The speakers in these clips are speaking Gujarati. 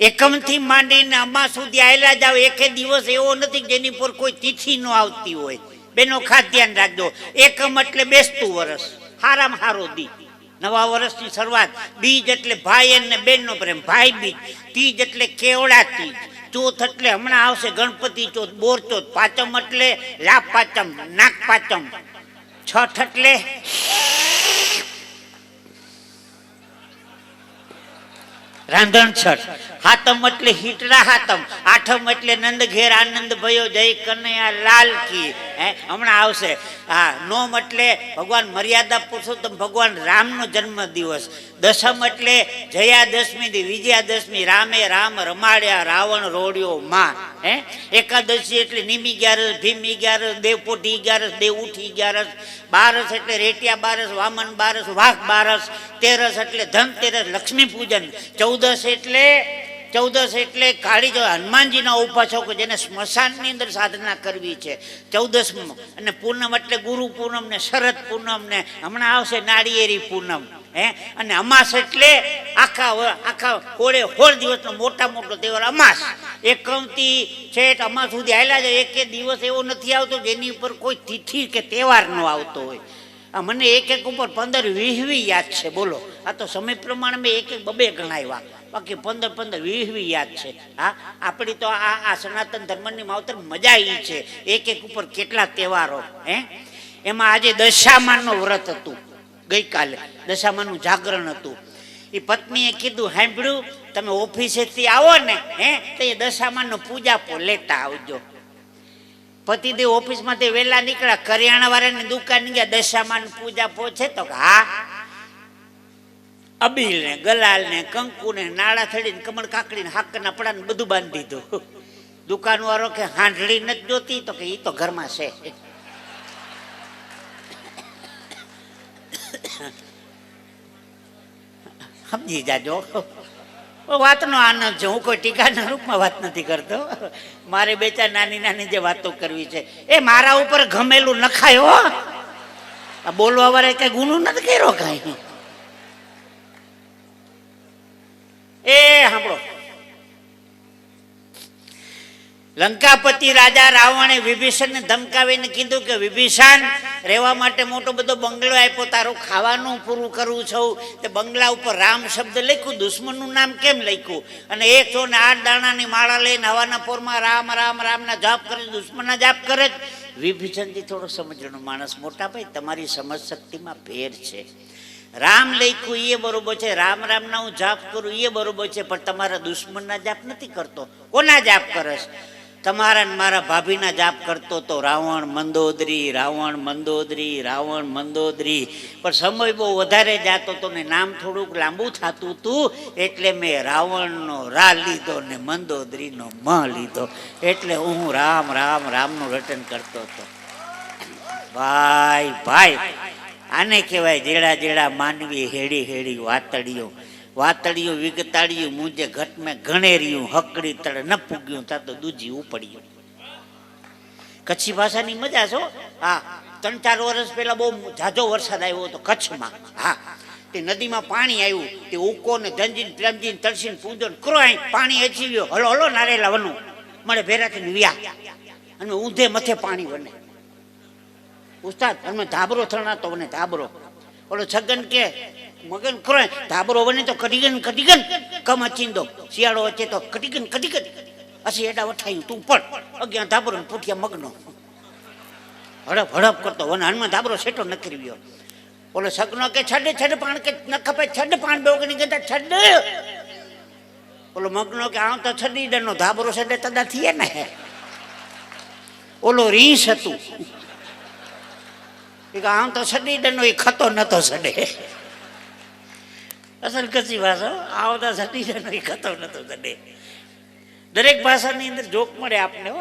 એકમથી માંડીને અમા સુધી આયેલા જાવ એકે દિવસ એવો નથી જેની પર કોઈ તિથિ ન આવતી હોય. બેનો ખાસ ધ્યાન રાખજો. એકમ એટલે બેસતું વરસ. હારામ હારો દી. નવા વર્ષની શરૂઆત. બીજ એટલે ભાઈ અને બેનનો પ્રેમ. ભાઈ બીજ. તીજ એટલે કેવડા તીજ ચોથ એટલે હમણાં આવશે ગણપતિ ચોથ, બોર ચોથ, પાંચમ એટલે લાભ પાંચમ, નાગ પાંચમ. છઠ એટલે રાંધણ છઠ. હાતમ એટલે હીટરા હાતમ આઠમ એટલે નંદ ઘેર આનંદ ભયો જય કનૈયા લાલ કી. હે, હમણાં આવશે. હા, નોમ એટલે ભગવાન મર્યાદા પુરુષોત્તમ ભગવાન રામનો જન્મ દિવસ દસમ એટલે જયાદશમી વિજયાદશમી, રામે રામ રમાડ્યા રાવણ રોડ્યો માં હે? એકાદશી એટલે નિમી ગ્યારસ ભીમી ગ્યારસ દેવપોઢી અગિયારસ દેવઉઠી ગ્યારસ, બારસ એટલે રેટિયા બારસ, વામન બારસ, વાઘ બારસ, તેરસ એટલે ધનતેરસ લક્ષ્મી પૂજન. ચૌદસ એટલે ચૌદસ એટલે કાળી જો હનુમાનજીના ઉપાસકો જેને સ્મશાનની અંદર સાધના કરવી છે. ચૌદસ અને પૂનમ એટલે ગુરુ પૂનમ ને શરદ પૂનમ ને હમણાં આવશે નાળિયેરી પૂનમ. હે? અને અમાસ એટલે આખા આખા હોળે હોળ દિવસનો મોટા મોટો તહેવાર અમાસ. એક કમતી છે અમાસ સુધી આવેલા છે એક દિવસ એવો નથી આવતો જેની ઉપર કોઈ તિથિ કે તહેવાર ન આવતો હોય. આ મને એક એક ઉપર પંદર વીસ વી યાદ છે. બોલો. આ તો સમય પ્રમાણે મેં એક એક બબે ગણાવ્યા. બાકી પંદર પંદર વીસ વી યાદ છે. હા? આપણી તો આ આ સનાતન ધર્મની માવતર મજા એ છે. એક એક ઉપર કેટલા તહેવારો, હે? એમાં આજે દશામાનનો વ્રત હતું. ગઈકાલે દશામાનું જાગરણ હતું. એ પત્નીએ કીધું સાંભળ્યું તમે ઓફિસેથી આવો ને, હે, તો એ દશામાનો પૂજા પો લેતા આવજો. પતિદેવ ઓફિસમાંથી વહેલા નીકળ્યા કરિયાણા વાળાની દુકાન ગયા, દશામાન પૂજા પહોંચે તો હા. અબીલ ને ગલાલ ને કંકુ ને નાળા થડીને કમળ કાકડી ને હાક ના પડા ને બધું બાંધી દીધું. દુકાન વાળો કે હાંડળી નથી જોતી? તો કે એ તો ઘરમાં છે. સમજી જાજો. વાતનો આનંદ છે. હું કોઈ ટીકાના રૂપમાં વાત નથી કરતો. મારે બે ચાર નાની નાની જે વાતો કરવી છે. એ મારા ઉપર ગમેલું નખાય, હો. આ બોલવા વાળા કઈ ગુનો નથી કર્યો કઈ? એ સાંભળો. લંકાપતિ રાજા રાવણે વિભીષણને ધમકાવીને કીધું કે, વિભીષણ, રહેવા માટે મોટો બધો બંગલો આપ્યો, તારું ખાવાનું પૂરું કરવું છું. તે બંગલા ઉપર રામ શબ્દ લખ્યું, દુશ્મનનું નામ કેમ લખ્યું? અને એક ને આઠ દાણાની માળા લઈને હવાના પોરમાં રામ રામ, રામના જાપ કરે, દુશ્મનના જાપ કરે જ. વિભીષણજી થોડો સમજણો માણસ મોટા ભાઈ, તમારી સમજ શક્તિમાં ફેર છે. રામ લખ્યું એ બરોબર છે. રામ, રામના હું જાપ કરું એ બરોબર છે. પણ તમારા દુશ્મનના જાપ નથી કરતો. કોના જાપ કરસ તમારા ને મારા ભાભીના જાપ કરતો તો રાવણ મંદોદરી રાવણ મંદોદરી રાવણ મંદોદરી. પણ સમય બહુ વધારે જાતો હતો ને નામ થોડુંક લાંબુ થતું હતું એટલે મેં રાવણનો રા લીધો ને મંદોદરીનો મ લીધો. એટલે હું રામ રામ, રામનું રટન કરતો હતો. ભાઈ ભાઈ, આને કહેવાય જેડા જેડા માનવી હેડી હેડી વાતડીઓ. વાતડીઓ વિગતાળિયું મુંજે ઘટ મેં ગણેર્યું હકડી તળે ન પૂગ્યું તા તો દૂજી ઉપડ્યું. કચ્છી ભાષાની મજા છો હા. ત્રણ ચાર વર્ષ પહેલા બહુ ઝાઝો વરસાદ આવ્યો હતો કચ્છમાં. હા તે નદીમાં પાણી આવ્યું તે ઉકો ને ધનજીન પ્રેમજીન તળસીન પૂજન કરો અહીં પાણી અચી ગયો. હલો હલો, નારેલા વનું. મળે ભેરાથી વ્યા. અને ઊંધે મથે પાણી વને. ઉસ્તાદ, અમે ધાબરો થણાતો મને ધાબરો. ઓલો છગન કે મગન કરો ધાબરો બને તો કટીગન કટીગન કમ અચીંદો. શિયાળો વચ્ચે તો કટીગન કટીગન અસી એડા વઠાયું તું પણ. અગિયાર ધાબરો પૂઠિયા મગનો. હડપ હડપ કરતો. વન હાનમાં ધાબરો સેટો ન કરી ગયો ઓલો સગનો કે, છડે, છડ પાણ કે, ન ખપે, છડ પાણ બેવગની કહેતા છડ. ઓલો મગનો કે, આમ તો છડી ડનો ધાબરો છડે તદા થઈએ ને. ઓલો રીસ હતું. કે, આમ તો છડી ડનો એ ખતો નતો છડે. અસલ ભાષા આવતા ડનો એ ખતો નતો છડે દરેક ભાષાની અંદર જોક મળે આપને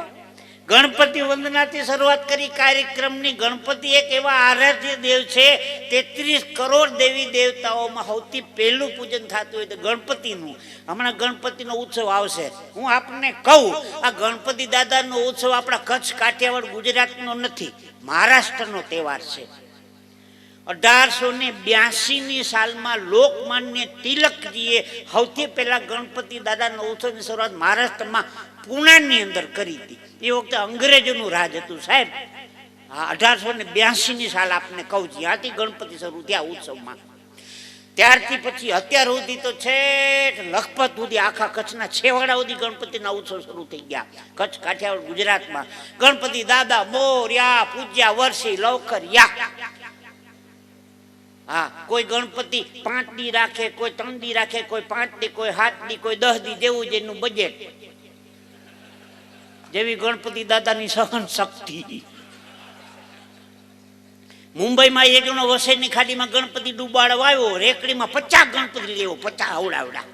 ગણપતિ વંદનાથી શરૂઆત કરી કાર્યક્રમની ગણપતિ એક એવા આરાધ્ય દેવ છે, તેત્રીસ કરોડ દેવી દેવતાઓમાં સૌથી પહેલું પૂજન થતું હોય તો ગણપતિનું. હમણાં ગણપતિનો ઉત્સવ આવશે. હું આપને કહું, આ ગણપતિ દાદાનો ઉત્સવ આપણા કચ્છ, કાઠિયાવાડ, ગુજરાતનો નથી, મહારાષ્ટ્રનો તહેવાર છે. અઢારસો ને બ્યાસીની સાલમાં લોકમાન્ય તિલકજીએ સૌથી પહેલા ગણપતિ દાદાનો ઉત્સવની શરૂઆત મહારાષ્ટ્રમાં પુણાની અંદર કરી હતી. એ વખતે અંગ્રેજોનું રાજ હતું. સાહેબ હા અઢારસો ને બ્યાસીની સાલ આપને કહું છું. ત્યાંથી ગણપતિ શરૂ થયા ઉત્સવમાં. ત્યારથી પછી અત્યાર સુધી તો છેક લખપત સુધી આખા કચ્છના છેવાડા સુધી ગણપતિના ઉત્સવ શરૂ થઈ ગયા. કચ્છ, કાઠિયાવાડ, ગુજરાતમાં ગણપતિ દાદા મોર્યા, પૂજ્યા, વર્ષી લવકરિયા હા, કોઈ ગણપતિ પાંચ દી રાખે, કોઈ ત્રણ દી રાખે, કોઈ પાંચ દી, કોઈ સાત દી, કોઈ દસ દી, જેવું જેનું બજેટ જેવી ગણપતિ દાદાની સહન શક્તિ. મુંબઈમાં એક જણો વસઈની ખાડીમાં ગણપતિ ડૂબાડવા આવ્યો, રેકડીમાં પચાસ ગણપતિ લેવો, પચાસ આવડાવડા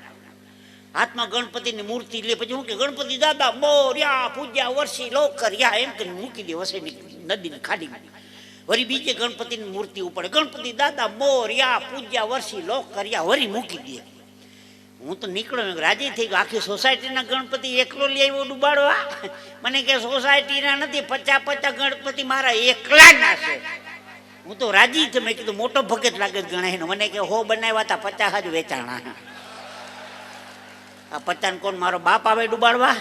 હાથમાં ગણપતિની મૂર્તિ લે, પછી હું કે, ગણપતિ દાદા, બોર્યા, પૂજ્યા વર્ષી લોકર્યા એમ કરીને મૂકી દે વસઈની નદીની ખાડીમાં. વળી બીજે ગણપતિની મૂર્તિ ઉપર ગણપતિ દાદા મોર્યા પૂજ્યા વર્ષી લોકર્યા વરી મૂકી દે. હું તો નીકળ્યો રાજી થઈ ગયો. આખી સોસાયટીના ગણપતિ એકલો લઈ આવ્યો ડૂબાડવા. મને કે સોસાયટીના નથી પચા પચા ગણપતિ મારા એકલાના છે. હું તો રાજી છે મેં કીધું, મોટો ભગત લાગે ગણાય મને કે, હો, બનાવ્યા હતા પચાસ જ વેચાણા. આ પચાને કોણ મારો બાપ આવે ડૂબાડવા?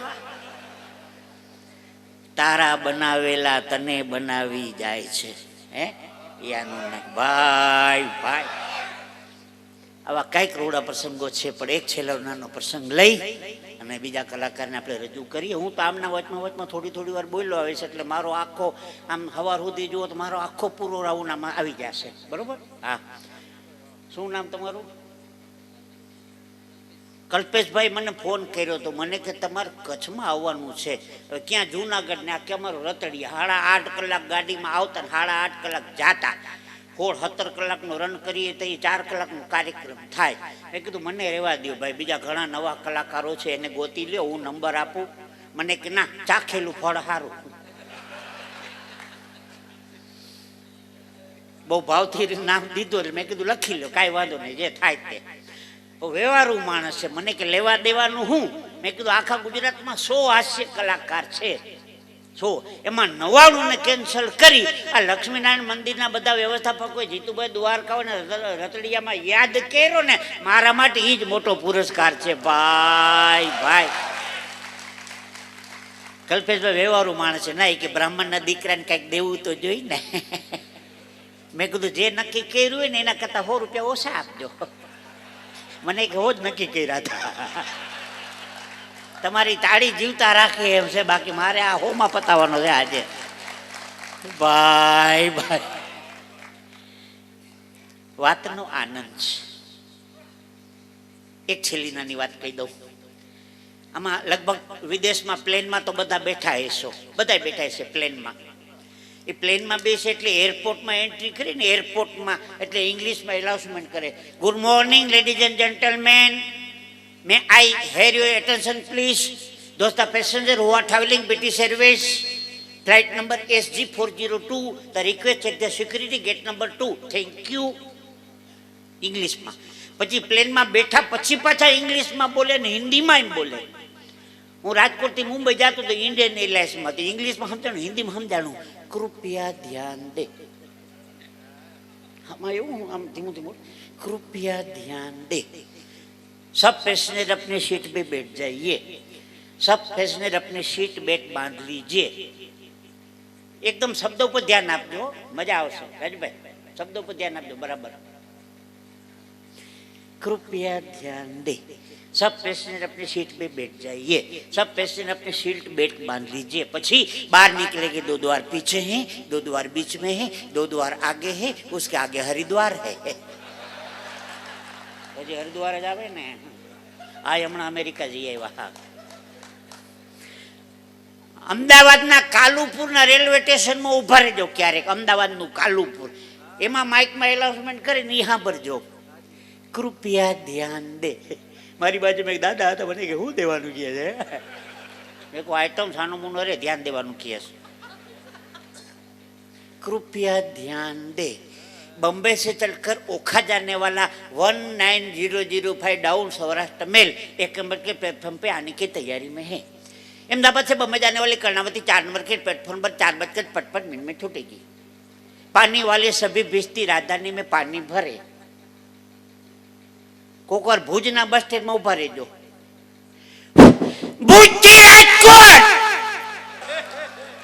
તારા બનાવેલા તને બનાવી જાય છે. હે? યાનું ને ભાઈ ભાઈ. આવા કંઈક રોડા પ્રસંગો છે, પણ એક છેલ્લો નાનો પ્રસંગ લઈ અને બીજા કલાકારને આપણે રજૂ કરીએ. હું તો આમના વચમાં વચમાં થોડી થોડી વાર બોલ્યો આવે છે એટલે મારો આખો, આમ હવાર સુધી જુઓ તો મારો આખો પૂરો રાઉન્ડ આમાં આવી જશે. બરોબર? હા. શું નામ તમારું? કલ્પેશભાઈ મને ફોન કર્યો તો મને કે તમારે કચ્છમાં આવવાનું છે. ક્યાં જુનાગઢ ને આ કે અમારું રતડિયા? સાડા આઠ કલાક ગાડીમાં આવતા ને સાડા આઠ કલાક જાતા. સોળ સત્તર કલાકનો રન કરીએ તો એ ચાર કલાકનો કાર્યક્રમ થાય. મેં કીધું, મને રહેવા દો ભાઈ, બીજા ઘણા નવા કલાકારો છે, એને ગોતી લ્યો, હું નંબર આપું. મને કે, ના, ચાખેલું ફળ સારું બહુ ભાવથી નામ દીધું એટલે મેં કીધું, લખી લો કાંઈ વાંધો નહીં, જે થાય તે. વ્યવહારુ માણસ છે. મને કે લેવા દેવાનું હું? મેં કીધું, આખા ગુજરાતમાં સો હાસ્ય કલાકાર છે. સો એમાં નવાણું ને કેન્સલ કરી, આ લક્ષ્મીનારાયણ મંદિરના બધા વ્યવસ્થાપકોએ જીતુભાઈ દ્વારકાઓને રત- રતડિયામાં યાદ કર્યો ને, મારા માટે એ જ મોટો પુરસ્કાર છે. ભાઈ ભાઈ. કલ્પેશભાઈ વ્યવહારુ માણસ છે. ના કે બ્રાહ્મણના દીકરાને કંઈક દેવું તો જોઈ ને. મેં કીધું, જે નક્કી કર્યું હોય ને, એના કરતાં સો રૂપિયા ઓછા આપજો. મને કે જ નક્કી કર્યા હતા. તમારી તાળી જીવતા રાખે એમ છે, બાકી મારે આ હોમાં પતાવવાનો છે આજે. ભાઈ ભાઈ. વાતનો આનંદ છે. એક છેલ્લી નાની વાત કહી દઉં. આમાં લગભગ વિદેશમાં પ્લેનમાં તો બધા બેઠા હશો. બધા બેઠા હશે પ્લેનમાં. એ પ્લેનમાં બેસે એટલે એરપોર્ટમાં એન્ટ્રી કરીને એરપોર્ટમાં, એટલે ઇંગ્લિશમાં એનાઉન્સમેન્ટ કરે. Good morning ladies and gentleman may I hear your attention please દોસ્ત passenger who are travelling British Airways flight number SG four zero two the request at the security gate number two thank you ઇંગ્લિશમાં. પછી પ્લેનમાં બેઠા પછી પાછા ઇંગ્લિશમાં બોલે ને હિન્દીમાં એમ બોલે. હું રાજકોટથી મુંબઈ જતો તો ઇન્ડિયન એરલાઇન્સમાં તો ઇંગ્લિશમાં સમજાણું હિન્દીમાં સમજાણું કૃપયા ધ્યાન દે આમાં એવું આમ ધીમું ધીમું કૃપયા ધ્યાન દે सब पैसेंजर अपने सीट पे बैठ जाइए सब पैसेंजर अपने सीट बेल्ट बांध लीजिए એકદમ શબ્દો પર ધ્યાન આપજો મજા આવશે રાજભાઈ શબ્દો પર ધ્યાન આપજો બરાબર कृपया ध्यान दे सब पैसेंजर अपने सीट पे बैठ जाइए सब पैसेंजर अपने सीट बेल्ट बांध लीजिए પછી बाहर निकलेंगे दो द्वार पीछे हैं दो द्वार बीच में है दो द्वार आगे है उसके आगे हरिद्वार है પછી હરિદ્વાર જ આવે ને આ હમણાં અમેરિકા જઈ આવ્યા અમદાવાદના કાલુપુરના રેલવે સ્ટેશનમાં ઊભા રહેજો ક્યારેક અમદાવાદનું કાલુપુર એમાં માઇકમાં એનાઉન્સમેન્ટ કરીને ઈ સાંભળજો કૃપયા ધ્યાન દે મારી બાજુ મેં એક દાદા હતા મને કે શું દેવાનું કહે છે મેં કહું આઈટમ સાનું મુનો રે ધ્યાન દેવાનું કહે છે कृपया ध्यान दे बम्बे से चलकर ओखा जाने वाला one nine zero zero five down Saurashtra mail एक नंबर के प्लेटफॉर्म पे आने की तैयारी में है अहमदाबाद से बम्बई जाने वाली कर्णावती चार नंबर के प्लेटफॉर्म पर चार बजकर पचपन मिनट में छूटेगी पानी वाले सभी भिजती राजधानी में पानी भरे કોક વાર ભુજના બસ સ્ટેન્ડમાં ઊભા રહેજો. ભુજથી રાજકોટ!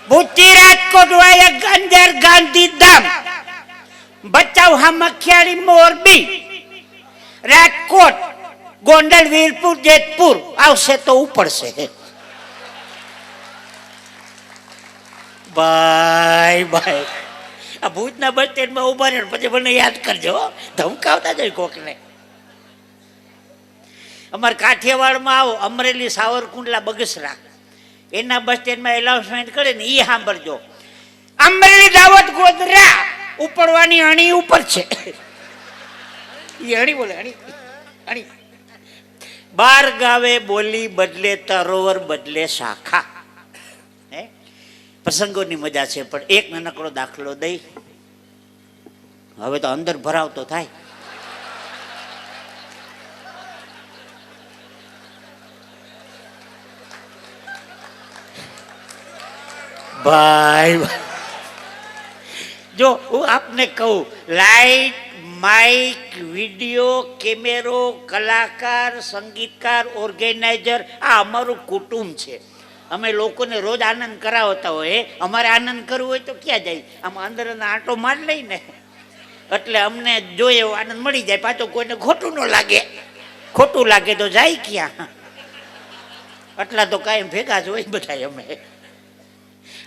ભુજથી રાજકોટ વાય અંદર ગાંધીધામ બચાવ હામખિયાળી મોરબી. રાજકોટ, ગોંડલ, વીરપુર, જેતપુર. આવશે તો ઉપડશે. ભાઈ ભાઈ આ ભુજના બસ સ્ટેન્ડમાં ઊભા રહે પછી મને યાદ કરજો. ધમકાવતા જાય કોકને. અમારે કાઠિયાવાડમાં આવો, અમરેલી, સાવરકુંડલા, બગસરા. એના બસ સ્ટેન્ડમાં એનાઉન્સમેન્ટ કરે ને એ સાંભળજો. અમરેલી દાવત ગોધરા ઉપડવાની અણી ઉપર છે. એ અણી બોલે, અણી અણી. બાર ગાવે બોલી બદલે, તરોવર બદલે શાખા. હે? પ્રસંગોની મજા છે, પણ એક નાનકડો દાખલો દઈ. હવે તો અંદર ભરાવતો થાય. ભાઈ જો હું આપને કહું લાઈટ માઇક વીડિયો કેમેરો કલાકાર, સંગીતકાર ઓર્ગેનાઇઝર આ અમારું કુટુંબ છે. અમે લોકોને રોજ આનંદ કરાવતા હોય અમારે આનંદ કરવો હોય તો ક્યાં જાય? આમ અંદર આંટો માર લઈને એટલે અમને જોઈએ એવો આનંદ મળી જાય. પાછો કોઈને ખોટું ન લાગે. ખોટું લાગે તો જાય ક્યાં? આટલા તો કાંઈ ભેગા જ હોય બધા અમે.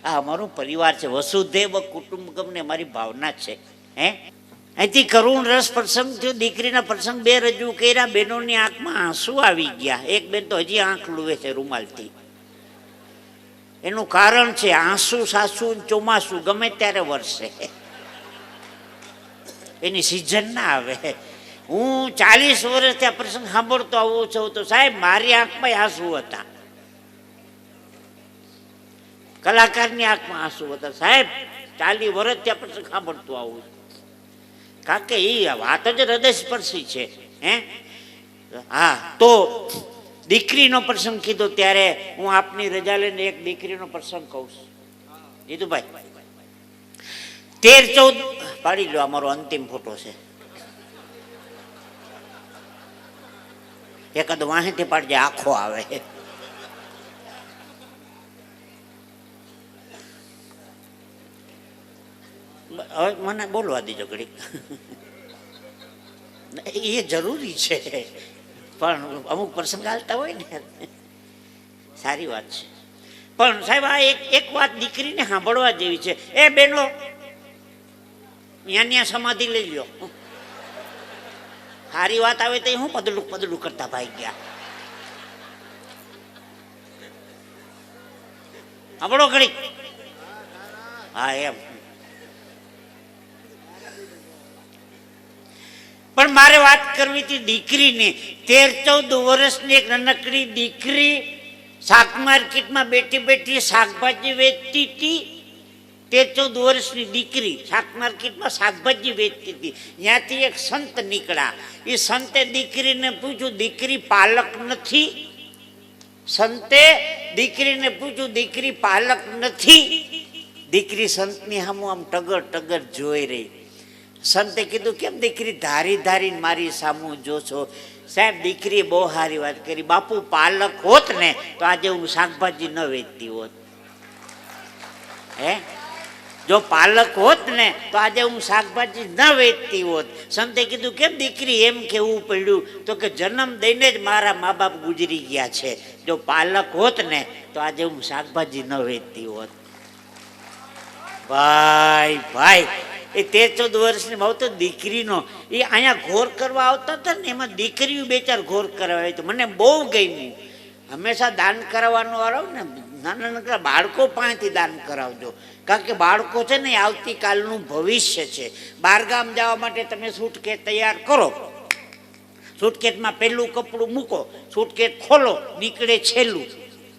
આ અમારો પરિવાર છે. વસુધૈવ કુટુંબકમને મારી ભાવના છે. હે? અહીંથી કરુણ રસ પ્રસંગ થયો. દીકરીના પ્રસંગ બે રજૂ કર્યા. બહેનોની આંખમાં આંસુ આવી ગયા. એક બેન તો હજી આંખ લુવે છે રૂમાલથી. એનું કારણ છે આંસુ, સાસુ ચોમાસુ. ગમે ત્યારે વરસે. એની સિઝન ના આવે. હું ચાલીસ વર્ષ આ પ્રસંગ સાંભળતો આવું છું તો સાહેબ, મારી આંખમાં આંસુ હતા. કલાકારની આંખમાં આંસુ હતા. સાહેબ, ચાલી વર્ષ ત્યાં પ્રસંગ સાંભળતું આવું કારણ કે એ વાત જ હૃદયસ્પર્શી છે, હે? હા, તો દીકરીનો પ્રસંગ કીધો ત્યારે હું આપની રજા લઈને એક દીકરીનો પ્રસંગ કહું છું. જીતુભાઈ, તેર ચૌદ પાડી લો, અમારો અંતિમ ફોટો છે. એકાદ વાહેથી પાડજે, આખો આવે. હવે મને બોલવા દીજો ઘડીક. એ જરૂરી છે. પણ અમુક પ્રસંગ હાલતા હોય ને. સારી વાત છે. પણ સાહેબ, આ એક એક વાત દીકરીને સાંભળવા જેવી છે. એ બેનો ત્યાં સમાધિ લઈ લ્યો. સારી વાત આવે તો હું પદલું પદલું કરતા ભાઈ ગયા. સાંભળો ઘડી હા, એમ. પણ મારે વાત કરવી હતી દીકરીને. તેર ચૌદ વર્ષની એક નાનકડી દીકરી શાક માર્કેટમાં બેઠી બેઠી શાકભાજી વેચતી હતી. તેર ચૌદ વર્ષની દીકરી શાક માર્કેટમાં શાકભાજી વેચતી હતી. ત્યાંથી એક સંત નીકળ્યા. એ સંતે દીકરીને પૂછ્યું, દીકરી પાલક નથી? સંતે દીકરીને પૂછ્યું, દીકરી પાલક નથી? દીકરી સંતની સામું આમ ટગર ટગર જોઈ રહી. સંતે કીધું, કેમ દીકરી ધારી ધારીને મારી સામું જોશો? સાહેબ, દીકરીએ બહુ સારી વાત કરી. બાપુ, પાલક હોત ને, તો આજે હું શાકભાજી ન વેચતી હોત. હે? જો પાલક હોત ને, તો આજે હું શાકભાજી ન વેચતી હોત. સંતે કીધું, કેમ દીકરી એમ કેવું પડ્યું? તો કે જન્મ દઈને જ મારા મા બાપ ગુજરી ગયા છે. જો પાલક હોત ને, તો આજે હું શાકભાજી ન વેચતી હોત. ભાઈ ભાઈ એ તેર ચૌદ વર્ષની બહુ તો દીકરીનો, એ અહીંયા ઘોર કરવા આવતા હતા ને, એમાં દીકરીઓ બે ચાર ઘોર કરવા તો મને બહુ ગમ્યું. હંમેશા દાન કરાવવાનો વાળો ને, નાના નાના બાળકો પાસેથી દાન કરાવજો. કારણ કે બાળકો છે ને આવતીકાલનું ભવિષ્ય છે. બહારગામ જવા માટે તમે સૂટકેસ તૈયાર કરો. સૂટકેસમાં પહેલું કપડું મૂકો. સૂટકેસ ખોલો, નીકળે છેલ્લું.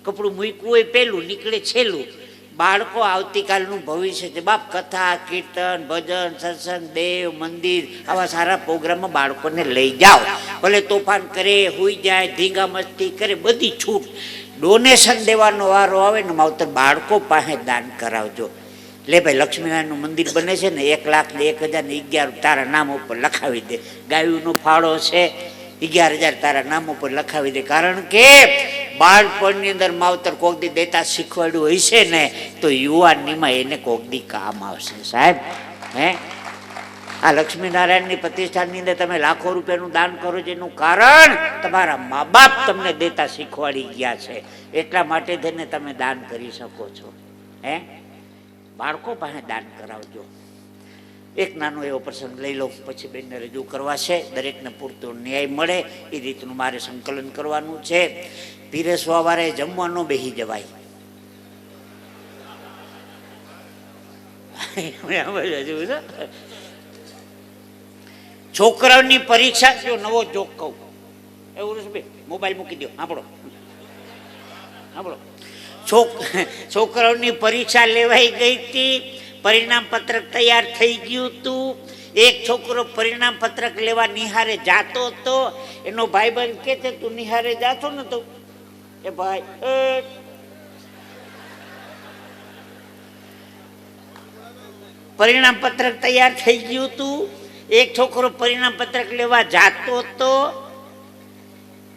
કપડું મૂકવું હોય પહેલું, નીકળે છેલ્લું. બાળકો આવતીકાલનું ભવિષ્ય છે. બાપ કથા, કીર્તન, ભજન, સત્સંગ, દેવ, મંદિર, આવા સારા પ્રોગ્રામમાં બાળકોને લઈ જાઓ. ભલે તોફાન કરે, હોઈ જાય, ધીંગા મસ્તી કરે, બધી છૂટ. ડોનેશન દેવાનો વારો આવે ને માવતર બાળકો પાસે દાન કરાવજો. લે ભાઈ, લક્ષ્મીનારાયણનું મંદિર બને છે ને, એક લાખ ને એક હજાર ને અગિયાર તારા નામ ઉપર લખાવી દે. ગાયુંનો ફાળો છે, અગિયાર હજાર તારા નામ ઉપર લખાવી દે. કારણ કે બાળપણની અંદર માવતર કોગદી દેતા શીખવાડ્યું હોય છે ને, તો યુવાનીમાં એને કોગદી કામ આવશે, સાહેબ. હે? આ લક્ષ્મીનારાયણની પ્રતિષ્ઠાનની અંદર તમે લાખો રૂપિયાનું દાન કરો એનું કારણ તમારા મા બાપ તમને દેતા શીખવાડી ગયા છે. એટલા માટે થઈને તમે દાન કરી શકો છો. હે? બાળકો પાસે દાન કરાવજો. એક નાનો એવો પ્રસંગ લઈ લો પછી બેનને રજૂ કરવા છે. દરેકને પૂરતો ન્યાય મળે. એ રીતનું મારે સંકલન કરવાનું છે. પીરસવા વારે જમવાનો બેહી જવાય. છોકરાની પરીક્ષા, જો નવો જોક કહું. એવું નથી ભાઈ? મોબાઈલ મૂકી દો આપણો આપણો છોક, છોકરાઓની પરીક્ષા લેવાઈ ગઈ હતી. પરિણામ પત્રક તૈયાર થઈ ગયું હતું. એક છોકરો પરિણામ પત્રક લેવા નિહારે જાતો હતો. એનો ભાઈબંધ કે છે, તું નિહારે જાતો ને તો એ ભાઈ એ પરિણામ પત્રક તૈયાર થઈ ગયું હતું એક છોકરો પરિણામ પત્રક લેવા જાતો હતો.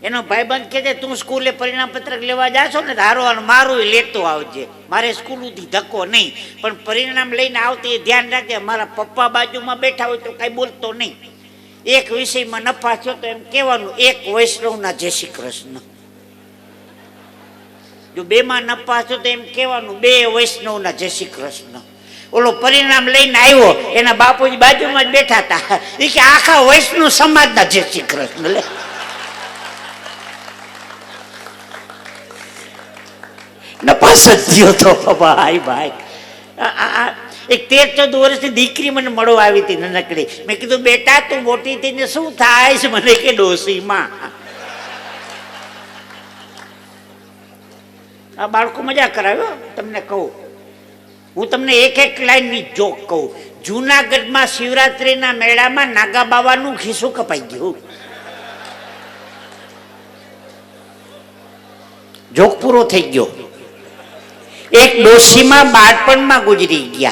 એનો ભાઈબંધ કે તું સ્કૂલે પરિણામ પત્રક લેવા જાશો ને ધારો અને મારું લેતો આવજે. મારે સ્કૂલ સુધી ધક્કો નહીં. પણ પરિણામ લઈને આવતી એ ધ્યાન રાખજે, મારા પપ્પા બાજુમાં બેઠા હોય તો કાંઈ બોલતો નહીં. એક વિષયમાં નફા થયો તો એમ કહેવાનું, એક વૈષ્ણવના જય શ્રી કૃષ્ણ. જો બેમાં નપા છો તો એમ કહેવાનું, બે વૈષ્ણવના જય શ્રી કૃષ્ણ. ઓલો પરિણામ લઈને આવ્યો, એના બાપુજી બાજુમાં જ બેઠા હતા. એ કે આખા વૈષ્ણવ સમાજના જય શ્રી કૃષ્ણ, લે. થયો તો ભાઈ ભાઈ. એક તેર ચૌદ વર્ષની દીકરી મને મળવા આવી હતી નનકડી. મેં કીધું, બેટા, તું મોટી થઈને શું થાય છે? મને કે ડોસીમાં આ બાળકો મજા કરાવ્યો તમને કહું. હું તમને એક એક લાઈનની જોક કહું. જુનાગઢમાં શિવરાત્રીના મેળામાં નાગા બાવાનું ખિસ્સું કપાઈ ગયું. જોક પૂરો થઈ ગયો. એક ડોશીમાં બાળપણમાં ગુજરી ગયા.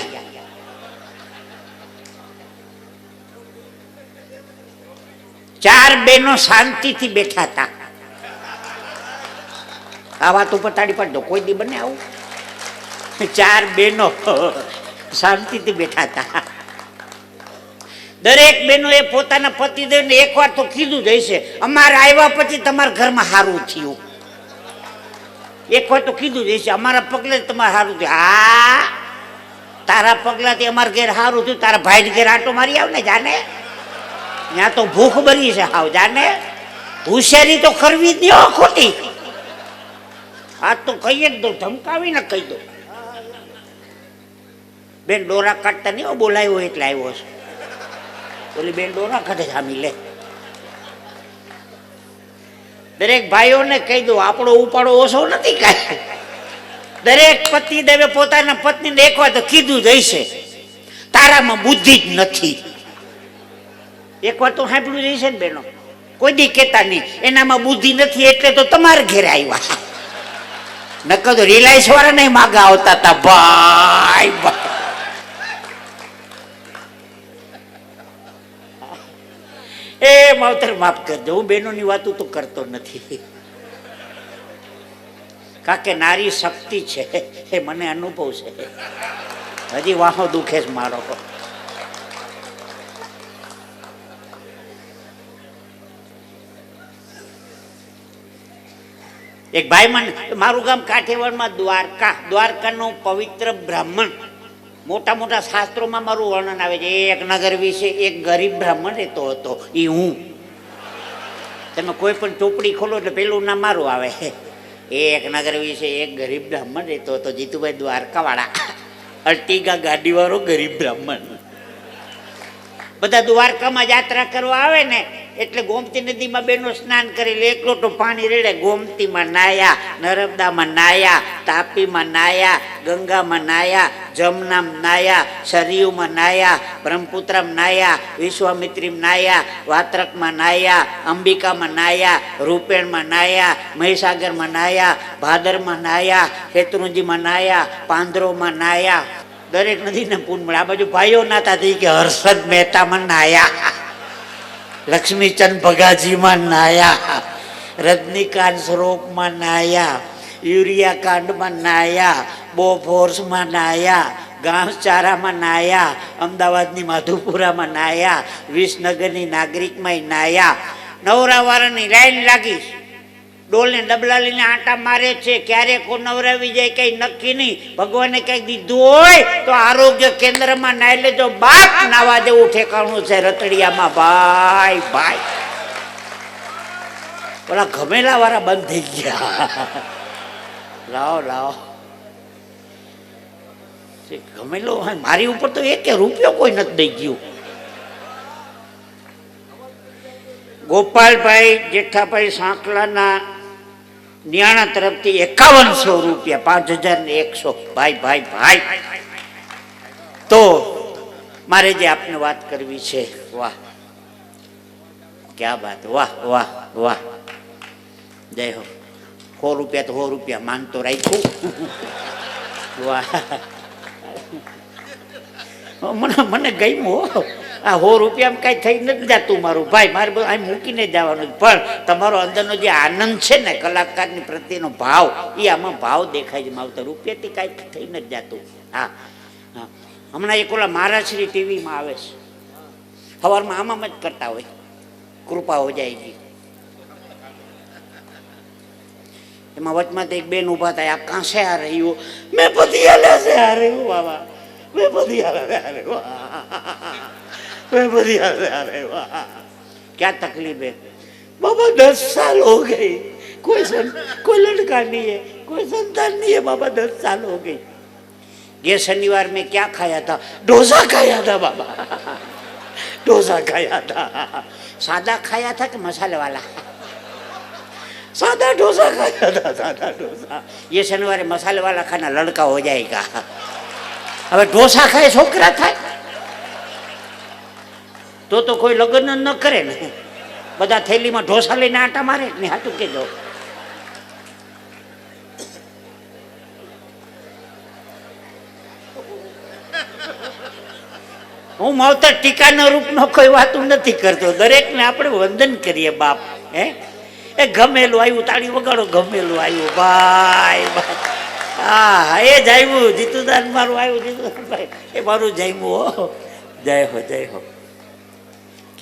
ચાર બહેનો શાંતિથી બેઠા હતા. આ વાત ઉપર તાળી પાડજો, કોઈ દી બને આવું. ચાર બહેનો શાંતિથી બેઠા હતા. દરેક બહેનો એ પોતાના પતિદેવને એકવાર તો કીધું જ હશે, અમારે આવ્યા પછી તમારા ઘરમાં સારું થયું. એક વાર તો કીધું જ અમારા પગલે તમારે સારું થયું. હા તારા પગલાથી અમારા ઘેર સારું થયું, તારા ભાઈ ઘેર આટો મારી આવ ને, જાને? ત્યાં તો ભૂખ બની છે, હાવ, જાને? હોશિયારી તો કરવી જ નહીં ખોટી. આ તો કહીએ જ દો ધમકાવીને કહી દો બેન ડોરા કાઢતા નહીં બોલાયો એટલે આવ્યો છે ઓલી બેન ડોરા કાઢે જામી લે. દરેક ભાઈઓને કહી દો આપણો ઉપાડો ઓછો નથી કાંઈ. દરેક પતિ દેવે પોતાના પત્નીને એકવાર તો કીધું જ હશે, તારામાં બુદ્ધિ જ નથી. એક વાર તો સાંભળ્યું જ હશે ને બેનો, કોઈ દી કહેતા નહીં, એનામાં બુદ્ધિ નથી, એટલે તો તમારા ઘેરે આવ્યા નકર તો રિલાયન્સ વાળા નહીં માગા આવતા હતા ભાઈ એ માવતર, માફ કરજો, હું બહેનોની વાત તો કરતો નથી. કારણ કે નારી શક્તિ છે. એ મને અનુભવ છે. હજી વાહો દુખે જ મારો. એક ભાઈ મને મારું ગામ કાઠિયાવાડમાં દ્વારકા, દ્વારકાનો પવિત્ર બ્રાહ્મણ. મોટા મોટા શાસ્ત્રોમાં મારું વર્ણન આવે છે, એક નગર વિશે એક ગરીબ બ્રાહ્મણ રહેતો હતો. એ હું. તમે કોઈ પણ ચોપડી ખોલો એટલે પેલું નામ મારું આવે. એક નગર વિશે એક ગરીબ બ્રાહ્મણ રહેતો હતો, જીતુભાઈ દ્વારકાવાળા. અર્ટિગા ગાડીવાળો ગરીબ બ્રાહ્મણ. બધા દ્વારકામાં યાત્રા કરવા આવે ને એટલે ગોમતી નદીમાં બેનો સ્નાન કરી લે એક લોટો પાણી રેડે ગોમતીમાં નાયા, નર્મદામાં નાયા, તાપીમાં નાયા, ગંગામાં નાયા, જમનામ નાયા, સરયુમાં નાયા, બ્રહ્મપુત્રમ નાયા, વિશ્વામિત્રીમ નાયા, વાત્રકમાં નાયા, અંબિકામાં નાયા, રૂપેણમાં નાયા, મહીસાગરમાં નાયા, ભાદરમાં નાયા શેત્રુંજીમાં નાયા, પાંદરોમાં નાયા. દરેક નદીને પૂન મળે આ બાજુ ભાઈઓ નાતા થઈ કે હર્ષદ મહેતામાં નાયા. લક્ષ્મીચંદ ભગાજીમાં નાયા, રજનીકાંત સ્વરૂપમાં નાયા યુરિયા કાંડમાં નાયા, બોફોર્સમાં નાયા ઘાસચારામાં નાયા, અમદાવાદની માધુપુરામાં નાયા, વિસનગરની નાગરિકમાં નાયા. નવરાવાળાની લાઈન લાગી. ડોલને ડબલા લઈને આંટા મારે છે, ક્યારે કો નવરાવી જાય કઈ નક્કી નહીં. ભગવાને કઈ દીધું હોય તો આરોગ્ય કેન્દ્રમાં નાઈ લેજો. બાપ નાવા જેવું ઠેકાણું છે રતડિયામાં. ભાઈ ભાઈ. પેલા ઘમેલા વાળા બંધ થઈ ગયા. લાવો લાવો. ગમેલો મારી ઉપર તો એક રૂપિયો કોઈ નથી દઈ ગયું. ગોપાલભાઈ, જેઠાભાઈ, સાંકલાના નિયાણા તરફથી એકાવનસો રૂપિયા, પાંચ હજાર ને એકસો. ભાઈ ભાઈ ભાઈ. તો મારે જે આપને વાત કરવી છે, વાહ. ક્યાં વાત? વાહ વાહ વાહ. જય હો. સો રૂપિયા તો સો રૂપિયા માનતો રાખ્યું. વાહ. મને મને ગમ્યું હો. આ સો રૂપિયામાં કાંઈ થઈ નથી જતું મારું. ભાઈ, મારે બધું અહીં મૂકીને જવાનું પણ તમારો અંદરનો જે આનંદ છે ને, કલાકારની પ્રત્યેનો ભાવ એ આમાં ભાવ દેખાય છે. મારું તો રૂપિયાથી કાંઈ થઈ નથી જતું. હા હા. હમણાં એક ઓલા મહારાજશ્રી ટીવીમાં આવે છે. સવારમાં આમાં જ કરતા હોય. કૃપા હો જાયગી એમાં વચમાં એક બેન ઊભા થાય. આ કાંસે આ રહ્યું મેં પતિ આલે છે આ રહ્યું બાબા. મેં પતિ આલે આ રહ્યું मैं बढ़िया से आ रहे वाह क्या तकलीफ है बाबा दस साल हो गए कोई सन कोई लड़का नहीं है कोई संतान नहीं है बाबा दस साल हो गए ये शनिवार में क्या खाया था डोसा खाया था बाबा डोसा खाया था सादा खाया था कि मसाले वाला सादा डोसा खाया था सादा डोसा ये शनिवार मसाले वाला खाना लड़का हो जाएगा હવે ઢોસા ખાય છોકરા થાય તો તો કોઈ લગ્ન ન કરે ને. બધા થેલીમાં ઢોસા લઈને આટા મારે ને હાટું કેજો હું માવતર ટીકાના રૂપનો કોઈ વાતું નથી કરતો. દરેકને આપણે વંદન કરીએ બાપ, હે? એ ગમેલું આવ્યું, તાળી વગાડો, ગમેલું આવ્યું. ભાઈ હા એ જ જીતુદાન મારું આવ્યું, જીતુદાન ભાઈ એ મારું જમ્યું હો. જય હો જય હો.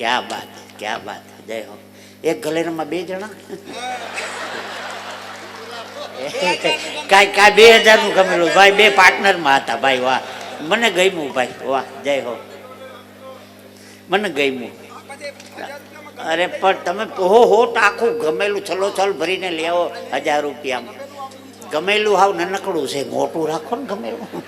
ક્યાં વાત ક્યાં વાત? જય હો. એક ગલેરામાં બે જણા? કાંઈ કાંઈ બે હજારનું ગમેલું. ભાઈ, બે પાર્ટનરમાં હતા. ભાઈ, વાહ. મને ગમ્યું, ભાઈ. વાહ, જય હો. મને ગમ્યું. અરે, પણ તમે હો હો આખું ગમેલું છલો છલ ભરીને લેવો હજાર રૂપિયામાં. ગમેલું હાવ નાનકડું છે. મોટું રાખો ને ગમેલું.